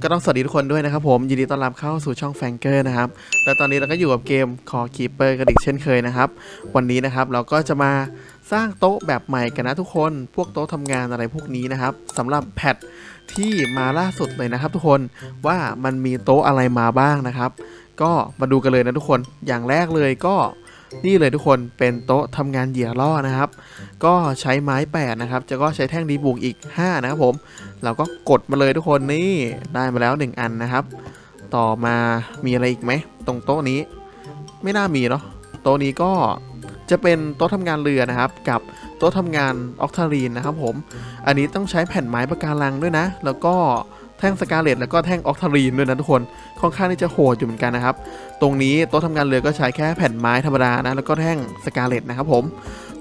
ก็ต้องสวัสดีทุกคนด้วยนะครับผมยินดีต้อนรับเข้าสู่ช่องแฟงเกอร์นะครับและตอนนี้เราก็อยู่กับเกมคอคีเปอร์กันอีกเช่นเคยนะครับ วันนี้นะครับเราก็จะมาสร้างโต๊ะแบบใหม่กันนะทุกคน พวกโต๊ะทำงานอะไรพวกนี้นะครับสำหรับแพทที่มาล่าสุดเลยนะครับ ทุกคนว่ามันมีโต๊ะอะไรมาบ้างนะครับ ก็มาดูกันเลยนะทุกคนอย่างแรกเลยก็ นี่เลยทุกคนเป็นโต๊ะทำงานเหยื่อล่อนะครับ ก็ใช้ไม้แปดนะครับจะก็ใช้แท่งดีบุกอีก 5 นะครับผมเราก็กดมาเลยทุกคนนี่ได้มาแล้ว 1 อันนะครับ ต่อมามีอะไรอีกไหมตรงโต๊ะนี้ ไม่น่ามีเนาะโต๊ะนี้ก็จะเป็นโต๊ะทำงานเรือนะครับ กับโต๊ะทำงานออกทารีนนะครับผม อันนี้ต้องใช้แผ่นไม้ประการังด้วยนะ แล้วก็ แท่งสกาเลตแล้วก็แท่งออกทารีนด้วยนะทุกคน ค่อนข้างที่จะโหดอยู่เหมือนกันนะครับ ตรงนี้โต๊ะทำงานเรือก็ใช้แค่แผ่นไม้ธรรมดานะ แล้วก็แท่งสกาเลตนะครับผม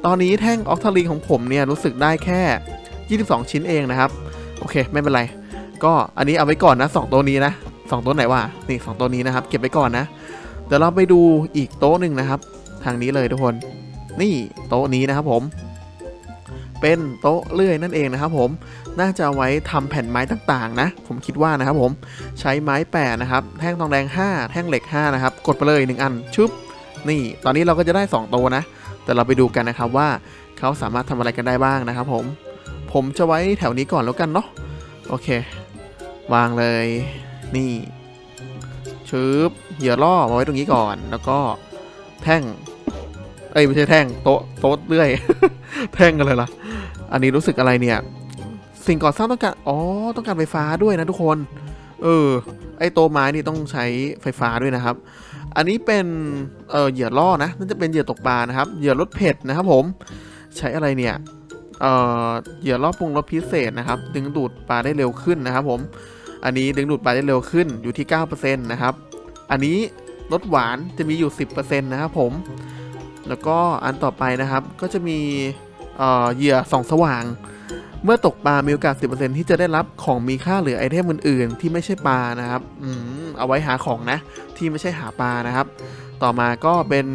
ตอนนี้แท่งออกทารีนของผมเนี่ยรู้สึกได้แค่ 22 ชิ้นเองนะครับ โอเค ไม่เป็นไร ก็อันนี้เอาไว้ก่อนนะสองต๊ะนี้นะสองต๊ะไหนวะ นี่สองต๊ะนี้นะครับ เก็บไว้ก่อนนะ เดี๋ยวเราไปดูอีกโต๊ะหนึ่งนะครับ ทางนี้เลยทุกคน นี่โต๊ะนี้นะครับผม เป็นโต๊ะเลื่อยนั่นเองนะครับผมน่าจะาไว้ทำแผ่นไม้ต่างๆนะ ผมคิดว่านะครับผมใช้ไม้แปะนะครับแท่งทองแดง 5 แท่งเหล็ก 5 นะครับ กดไปเลย 1 อันชุบนี่ ตอนนี้เราก็จะได้2โต๊ะนะ แต่เราไปดูกันนะครับว่าเขาสามารถทำอะไรกันได้บ้างนะครับผมผมจะไว้แถวนี้ก่อนแล้วกันเนาะโอเค วางเลย นี่ชึบเหยื่อล่อมาไว้ตรงนี้ก่อน แล้วก็แท่ง เอ้ยไม่ใช่แท่งโต๊ะโต๊ะเรื่อย แท่งกันเลยล่ะ อันนี้รู้สึกอะไรเนี่ย สิ่งก่อสร้างต้องการ อ๋อ ต้องการไฟฟ้าด้วยนะทุกคน เออ ไอโตไม้นี่ต้องใช้ไฟฟ้าด้วยนะครับ อันนี้เป็น เออเหยื่อล่อนะ น่าจะเป็นเหยื่อตกปลานะครับ เหยื่อรสเผ็ดนะครับผม ใช้อะไรเนี่ย เอ่อเหยื่อรอปรุงรสพิเศษนะครับ ดึงดูดปลาได้เร็วขึ้นนะครับผม อันนี้ดึงดูดปลาได้เร็วขึ้น อยู่ที่9%นะครับ อันนี้รสหวานจะมีอยู่ 10%นะครับผม แล้วก็อันต่อไปนะครับ ก็จะมี เอ่อเหยื่อส่องสว่าง เมื่อตกปลามีโอกาส 10%ที่จะได้รับของมีค่าหรือไอเทมอื่นๆ ที่ไม่ใช่ปลานะครับอืมเอาไว้หาของนะ ที่ไม่ใช่หาปลานะครับ ต่อมาก็เป็น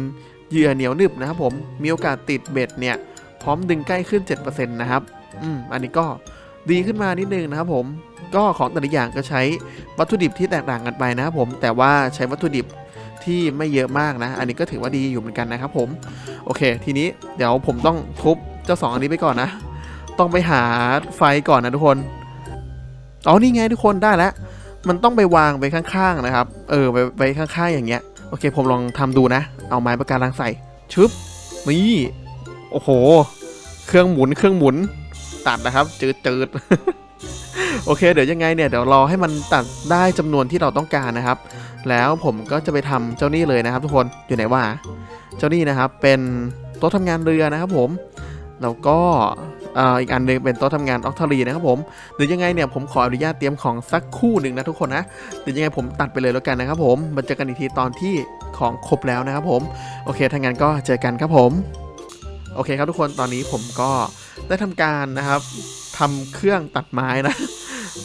เหยื่อเหนียวหนึบนะครับผมมีโอกาสติดเบ็ดเนี่ยพร้อมดึงใกล้ขึ้น 7%นะครับอืมอันนี้ก็ดีขึ้นมานิดนึงนะครับผมก็ของแต่ละอย่างก็ใช้วัตถุดิบที่แตกต่างกันไปนะครับผมแต่ว่าใช้วัตถุดิบที่ไม่เยอะมากนะ อันนี้ก็ถือว่าดีอยู่เหมือนกันนะครับผม โอเค ทีนี้เดี๋ยวผมต้องทุบ เจ้าสองอันนี้ไปก่อนนะ ต้องไปหาไฟก่อนนะทุกคน อ๋อ นี่ไงทุกคนได้แล้ว มันต้องไปวางไปข้างๆนะครับ เออไปไปข้างๆอย่างเงี้ย โอเค ผมลองทำดูนะ เอาไม้ประการังใส่ ชึบ นี่ โอ้โห เครื่องหมุน เครื่องหมุน ตัดนะครับ จืดจืดโอเค เดี๋ยวยังไงเนี่ย เดี๋ยวรอให้มันตัดได้จำนวนที่เราต้องการนะครับ แล้วผมก็จะไปทำเจ้านี่เลยนะครับ ทุกคน อยู่ไหนว่าเจ้านี่นะครับ เป็นโต๊ะทำงานเรือนะครับผม แล้วก็อีกอันหนึงเป็นโต๊ะทำงานออกทารีนะครับผมเดี๋ยวยังไงเนี่ยผมขออนุญาตเตรียมของสักคู่หนึ่งนะทุกคนนะเดี๋ยวยังไงผมตัดไปเลยแล้วกันนะครับผมมาเจอกันอีกทีตอนที่ของครบแล้วนะครับผมโอเคถ้างั้นก็เจอกันครับผมโอเคครับทุกคนตอนนี้ผมก็ได้ทำการนะครับทำเครื่องตัดไม้นะ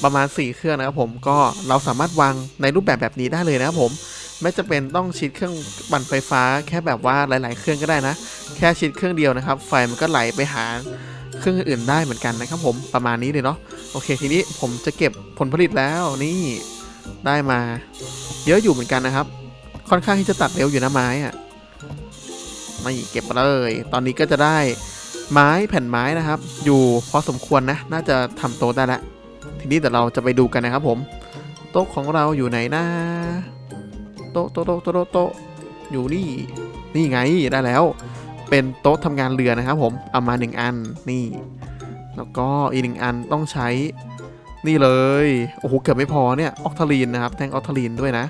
ประมาณ 4 เครื่องนะครับผมก็เราสามารถวางในรูปแบบแบบนี้ได้เลยนะครับผมไม่จะเป็นต้องชิดเครื่องปั่นไฟฟ้าแค่แบบว่าหลาย ๆ เครื่องก็ได้นะ ค่ชิดเครื่องเดียวนะครับ ไฟมันก็ไหลไปหาเครื่องอื่นได้เหมือนกันนะครับผมประมาณนี้เลยเนาะโอเค ทีนี้ผมจะเก็บผลผลิตแล้วนี่ได้มา เยอะอยู่เหมือนกันนะครับ ค่อนข้างที่จะตัดเร็วอยู่นะไม้อะไม่เก็บเลย ตอนนี้ก็จะได้ไม้แผ่นไม้นะครับ อยู่พอสมควรนะ น่าจะทำโต๊ะได้แล้วทีนี้เดี๋ยวเราจะไปดูกันนะครับ ผม โต๊ะของเราอยู่ไหนนะโต๊ะโต๊ะโต๊ะโต๊ะโต๊ะอยู่นี่นี่ไงได้แล้ว เป็นโต๊ะทำงานเรือนะครับผมเอามาหนึ่งอันนี่ แล้วก็อีกหนึ่งอันต้องใช้นี่เลยโอ้โหเกือบไม่พอเนี่ยออกทาลีนนะครับแท่งออกทาลีนด้วยนะ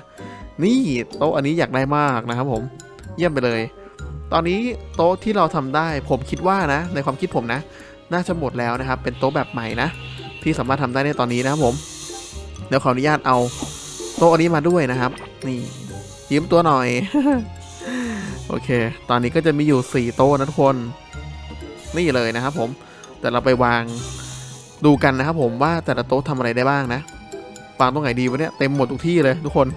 นี่โต๊ะอันนี้อยากได้มากนะครับผมเยี่ยมไปเลย ตอนนี้โต๊ะที่เราทำได้ผมคิดว่านะ ในความคิดผมนะ น่าจะหมดแล้วนะครับ เป็นโต๊ะแบบใหม่นะ ที่สามารถทำได้ในตอนนี้นะครับผมเดี๋ยวขออนุญาตเอาโต๊ะอันนี้มาด้วยนะครับ นี่ยืมตัวหน่อย โอเค ตอนนี้ก็จะมีอยู่ 4 โต๊ะนะทุกคน นี่เลยนะครับผม แต่เราไปวางดูกันนะครับผมว่าแต่ละโต๊ะทำอะไรได้บ้างนะ วางตรงไหนดีวะเนี่ยเต็มหมดทุกที่เลยทุกคน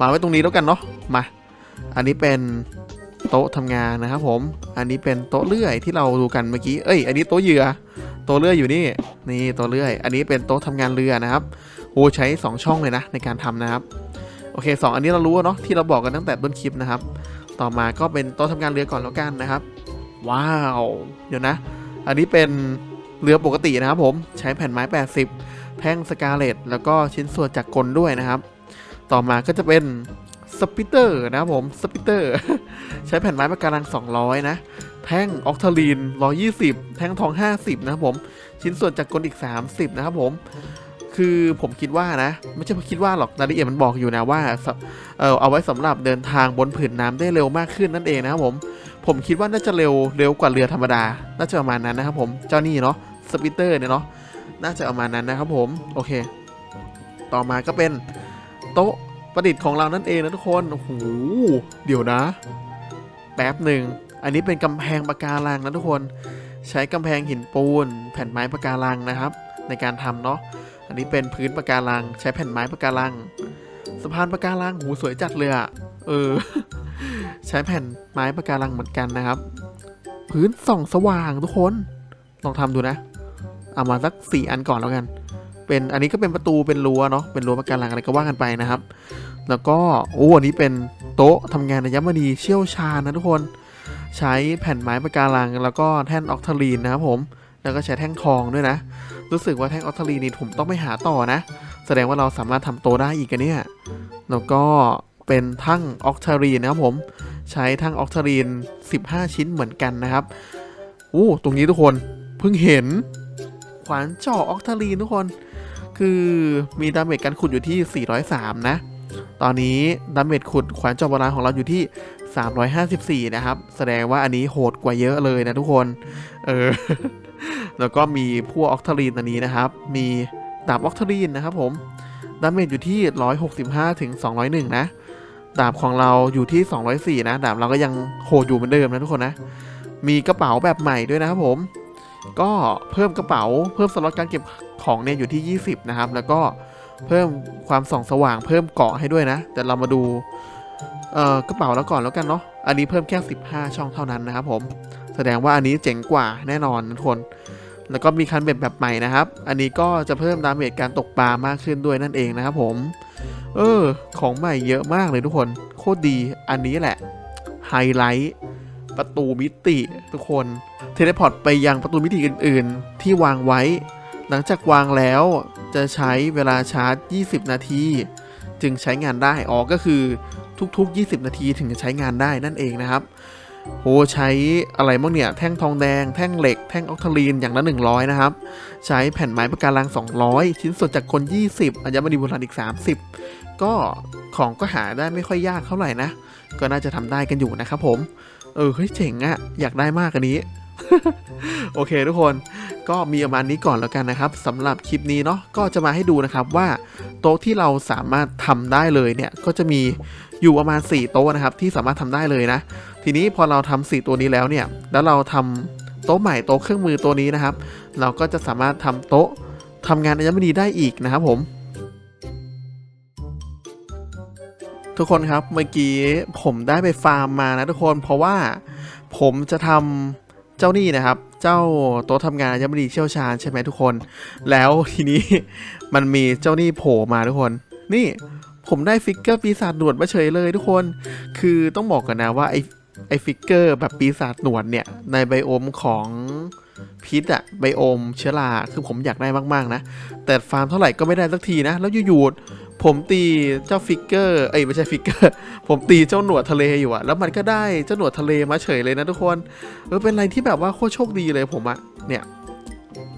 วางไว้ตรงนี้แล้วกันเนาะ มา อันนี้เป็นโต๊ะทำงานนะครับผม อันนี้เป็นโต๊ะเลื่อยที่เราดูกันเมื่อกี้ เอ้ย อันนี้โต๊ะเหยื่อ โต๊ะเลื่อยอยู่นี่ นี่โต๊ะเลื่อย อันนี้เป็นโต๊ะทำงานเรือนะครับโอ้ใช้ 2 ช่องเลยนะในการทำนะครับ โอเค 2 อันนี้เรารู้เนาะที่เราบอกกันตั้งแต่ต้นคลิปนะครับ ต่อมาก็เป็นโต๊ะทำงานเรือก่อนแล้วกันนะครับ ว้าว เดี๋ยวนะ อันนี้เป็นเรือปกตินะครับผมใช้แผ่นไม้ 80 แท่งสกาเลตแล้วก็ชิ้นส่วนจากกลด้วยนะครับ ต่อมาก็จะเป็นสปิเตอร์นะครับผมสปิเตอร์ใช้แผ่นไม้ปะการัง 200 นะ แท่งออกทาลีน 120 แท่งทอง 50 นะครับผม ชิ้นส่วนจากกลอีก 30 นะครับผม คือผมคิดว่านะ ไม่ใช่คิดว่าหรอกรายละเอียดมันบอกอยู่นะว่าเออเอาไว้สำหรับเดินทางบนผืนน้ำได้เร็วมากขึ้นนั่นเองนะครับผม ผมคิดว่าน่าจะเร็วเร็วกว่าเรือธรรมดา น่าจะประมาณนั้นนะครับผมเจ้านี่เนาะสปิเตอร์เนี่ยเนาะน่าจะประมาณนั้นนะครับผมโอเค ต่อมาก็เป็นโต๊ะประดิษฐ์ของเรานั่นเองนะทุกคนโอ้โหเดี๋ยวนะ แป๊บหนึ่งอันนี้เป็นกำแพงปะการังนะทุกคน ใช้กำแพงหินปูน แผ่นไม้ปะการังนะครับ ในการทำเนาะ นนี้เป็นพื้นปะการัง ใช้แผ่นไม้ปะการัง สะพานปะการังหูสวยจัดเลยอะเออ ใช้แผ่นไม้ปะการังเหมือนกันนะครับ พื้นส่องสว่างทุกคน ลองทำดูนะเอามาสักสี่อันก่อนแล้วกัน เป็นอันนี้ก็เป็นประตูเป็นรั้วเนาะเป็นรั้วปะการังอะไรก็ว่ากันไปนะครับ แล้วก็โอ้อันนี้เป็นโต๊ะทำงานในยมณีเชี่ยวชาญนะทุกคน ใช้แผ่นไม้ปะการัง แล้วก็แท่นออกทาลีนนะครับผม แล้วก็ใช้แท่งทองด้วยนะ รู้สึกว่าแท่งออกทาลีนนี่ผมต้องไปหาต่อนะ แสดงว่าเราสามารถทำโตได้อีกอะเนี่ย แล้วก็เป็นทั้งออกทาลีนนะครับผม ใช้ทั้งออกทาลีน 15 ชิ้นเหมือนกันนะครับอู้ตรงนี้ทุกคนเพิ่งเห็น ขวานเจาะออกทาลีนทุกคน คือมีดาเมจการขุดอยู่ที่ 403 นะ ตอนนี้ดาเมจขุดขวานเจาะโบราณของเราอยู่ที่ 354 นะครับ แสดงว่าอันนี้โหดกว่าเยอะเลยนะทุกคน เออ แล้วก็มีพวกออกทาลีนอันนี้นะครับ มีดาบออกทาลีนนะครับผมดาเมจอยู่ที่ 165ถึง201 นะ ดาบของเราอยู่ที่ 204 นะ ดาบเราก็ยังโหดอยู่เหมือนเดิมนะทุกคนนะ มีกระเป๋าแบบใหม่ด้วยนะครับผม ก็เพิ่มกระเป๋า เพิ่มสล็อตการเก็บของเนี่ยอยู่ที่ 20 นะครับ แล้วก็เพิ่มความส่องสว่าง เพิ่มเกาะให้ด้วยนะ แต่เรามาดูเอ่อกระเป๋าแล้วก่อนแล้วกันเนาะ อันนี้เพิ่มแค่ 15 ช่องเท่านั้นนะครับผม แสดงว่าอันนี้เจ๋งกว่าแน่นอนทุกคน แล้วก็มีคันเบ็ดแบบใหม่นะครับ อันนี้ก็จะเพิ่มดาเมจการตกปลามากขึ้นด้วยนั่นเองนะครับผม เออ ของใหม่เยอะมากเลยทุกคน โคตรดี อันนี้แหละ ไฮไลท์ ประตูมิติทุกคน เทเลพอร์ตไปยังประตูมิติอื่น ๆ ที่วางไว้ หลังจากวางแล้วจะใช้เวลาชาร์จ 20 นาที จึงใช้งานได้ อ๋อ ก็คือทุก ๆ 20 นาทีถึงจะใช้งานได้นั่นเองนะครับ โหใช้อะไรบ้างเนี่ย แท่งทองแดง แท่งเหล็ก แท่งออกทาลีนอย่างละ 100 นะครับ ใช้แผ่นไม้ประการัง 200 ชิ้นส่วนจากกล20 อัญมณีโบราณอีก 30 ก็ของก็หาได้ไม่ค่อยยากเท่าไหร่นะ ก็น่าจะทำได้กันอยู่นะครับผม เออเฮ้ยเจ๋งอะอยากได้มากอันนี้ โอเคทุกคนก็มีประมาณนี้ก่อนแล้วกันนะครับสำหรับคลิปนี้เนาะก็จะมาให้ดูนะครับว่าโต๊ะที่เราสามารถทำได้เลยเนี่ยก็จะมีอยู่ประมาณ 4 โต๊ะนะครับที่สามารถทำได้เลยนะ ทีนี้พอเราทำ4ตัวนี้แล้วเนี่ย แล้วเราทำโต๊ะใหม่โต๊ะเครื่องมือตัวนี้นะครับ เราก็จะสามารถทำโต๊ะทำงานอัญมณีได้อีกนะครับผม ทุกคนครับเมื่อกี้ผมได้ไปฟาร์มมานะทุกคนเพราะว่าผมจะทำเจ้านี่นะครับ เจ้าโต๊ะทำงานอัญมณีเชี่ยวชาญใช่ไหมทุกคน แล้วทีนี้มันมีเจ้านี่โผล่มาทุกคน นี่ผมได้ฟิกเกอร์ปีศาจหนวดมาเฉยเลยทุกคน คือต้องบอกกันนะว่าไอ ไอฟิกเกอร์แบบปีศาจหนวดเนี่ย ในไบโอมของพิษอะไบโอมเชื้อราคือผมอยากได้มากๆนะ แต่ฟาร์มเท่าไหร่ก็ไม่ได้สักทีนะ แล้วอยู่ๆผมตีเจ้าฟิกเกอร์เอ้ยไม่ใช่ฟิกเกอร์ ผมตีเจ้าหนวดทะเลอยู่อะแล้วมันก็ได้เจ้าหนวดทะเลมาเฉยเลยนะทุกคนเออเป็นอะไรที่แบบว่าโคตรโชคดีเลยผมอะเนี่ย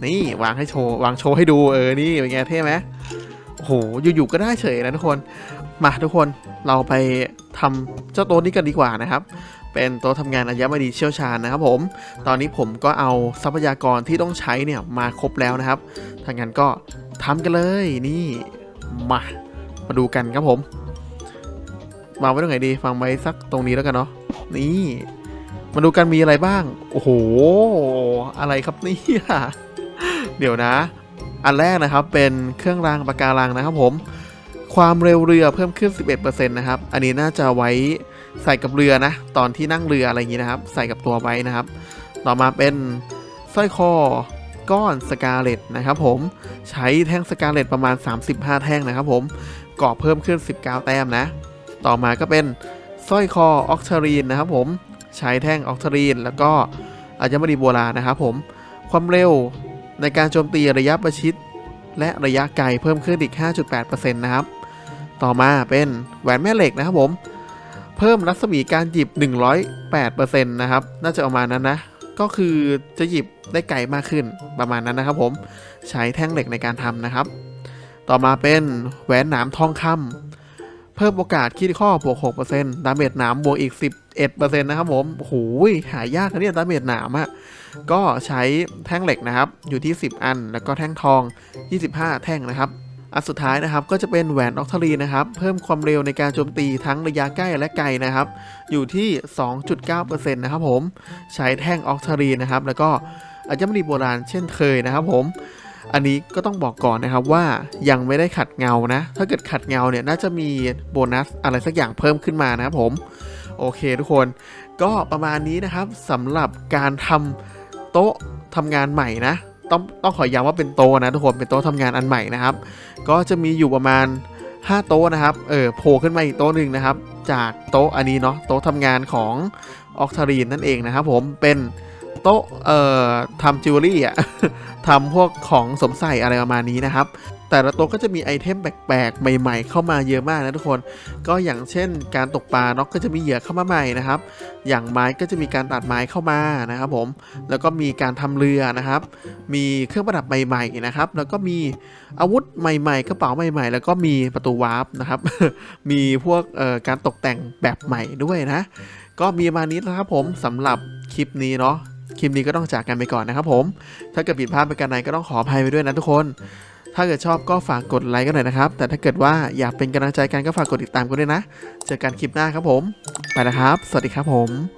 นี่วางให้โชว์วางโชว์ให้ดูเออนี่เป็นไงเท่ไหมโอ้โหอยู่ๆก็ได้เฉยนะทุกคนมาทุกคนเราไปทำเจ้าต๊ะนี้กันดีกว่านะครับ เป็นโต๊ะทำงานอัญมณีเชี่ยวชาญนะครับผม ตอนนี้ผมก็เอาทรัพยากรที่ต้องใช้เนี่ยมาครบแล้วนะครับถ้างั้นก็ทำกันเลยนี่มา มาดูกันครับผมวาไว้ตรงไหนดีฟังไว้สักตรงนี้แล้วกันเนาะนี่มาดูกันมีอะไรบ้าง โอ้โห อะไรครับนี่เดี๋ยวนะ อันแรกนะครับเป็นเครื่องรางปะการังนะครับผม ความเร็วเรือเพิ่มขึ้น 11%นะครับ อันนี้น่าจะไว้ ใส่กับเรือนะ ตอนที่นั่งเรืออะไรอย่างนี้นะครับ ใส่กับตัวไว้นะครับ ต่อมาเป็นสร้อยคอก้อนสกาเลตนะครับผมใช้แท่งสกาเลตประมาณ 35 แท่งนะครับผมก่อเพิ่มขึ้น 19 แต้มนะ ต่อมาก็เป็นสร้อยคอออกทรีนนะครับผมใช้แท่งออกทรีนแล้วก็อาจจะมณีโบราณนะครับผมความเร็วในการโจมตีระยะประชิด และระยะไกลเพิ่มขึ้นอีก 5.8%นะครับ ต่อมาเป็นแหวนแม่เหล็กนะครับผม เพิ่มรัศมีการหยิบ 108%นะครับ น่าจะประมาณนั้นนะ ก็คือจะหยิบได้ไกลมากขึ้นประมาณนั้นนะครับผม ใช้แท่งเหล็กในการทำนะครับ ต่อมาเป็นแหวนหนามทองคำเพิ่มโอกาสคิดข้อบวก6%ดาเมจหนามบวกอีก 11%นะครับผมโอ้โหหายากนะเนี่ยดาเมจหนามอะก็ใช้แท่งเหล็กนะครับ อยู่ที่ 10 อัน แล้วก็แท่งทอง 25 แท่งนะครับ อันสุดท้ายนะครับก็จะเป็นแหวนออกทรีนะครับเพิ่มความเร็วในการโจมตีทั้งระยะใกล้และไกลนะครับอยู่ที่ 2.9%นะครับผมใช้แท่งออกทรีนะครับแล้วก็อาจจะไม่ดีโบราณเช่นเคยนะครับผมอันนี้ก็ต้องบอกก่อนนะครับว่ายังไม่ได้ขัดเงานะ ถ้าเกิดขัดเงาเนี่ยน่าจะมีโบนัสอะไรสักอย่างเพิ่มขึ้นมานะครับผมโอเคทุกคนก็ประมาณนี้นะครับสำหรับการทำโต๊ะทำงานใหม่นะ ต้องต้องขอย้ำว่าเป็นโต๊ะนะทุกคนเป็นโต๊ะทำงานอันใหม่นะครับ ก็จะมีอยู่ประมาณ 5 โต๊ะนะครับเออโผล่ขึ้นมาอีกโต๊ะหนึ่งนะครับ จากโต๊ะอันนี้เนาะโต๊ะทำงานของออกทารีนนั่นเองนะครับ ผมเป็นโต๊ะเอ่อทำจิวเวลรี่อะทำพวกของสมใส่อะไรประมาณนี้นะครับ แต่ละโต๊ะก็จะมีไอเทมแปลกๆ ใหม่ ๆ เข้ามาเยอะมากนะทุกคน ก็อย่างเช่น การตกปลาเนาะก็จะมีเหยื่อเข้ามาใหม่นะครับ อย่างไม้ก็จะมีการตัดไม้เข้ามานะครับผม แล้วก็มีการทำเรือนะครับ มีเครื่องประดับใหม่ๆนะครับ แล้วก็มีอาวุธใหม่ๆ กระเป๋าใหม่ ๆ แล้วก็มีประตูวาร์ปนะครับ มีพวกการตกแต่งแบบใหม่ด้วยนะ ก็มีมานี้นะครับผมสำหรับคลิปนี้เนาะคลิปนี้ก็ต้องจากกันไปก่อนนะครับผม ถ้าเกิดผิดพลาดไปกันไหนก็ต้องขออภัยไปด้วยนะทุกคน ถ้าเกิดชอบก็ฝากกดไลค์กันหน่อยนะครับ แต่ถ้าเกิดว่าอยากเป็นกำลังใจกันก็ฝากกดติดตามกันด้วยนะ เจอกันคลิปหน้าครับผม ไปนะครับ สวัสดีครับผม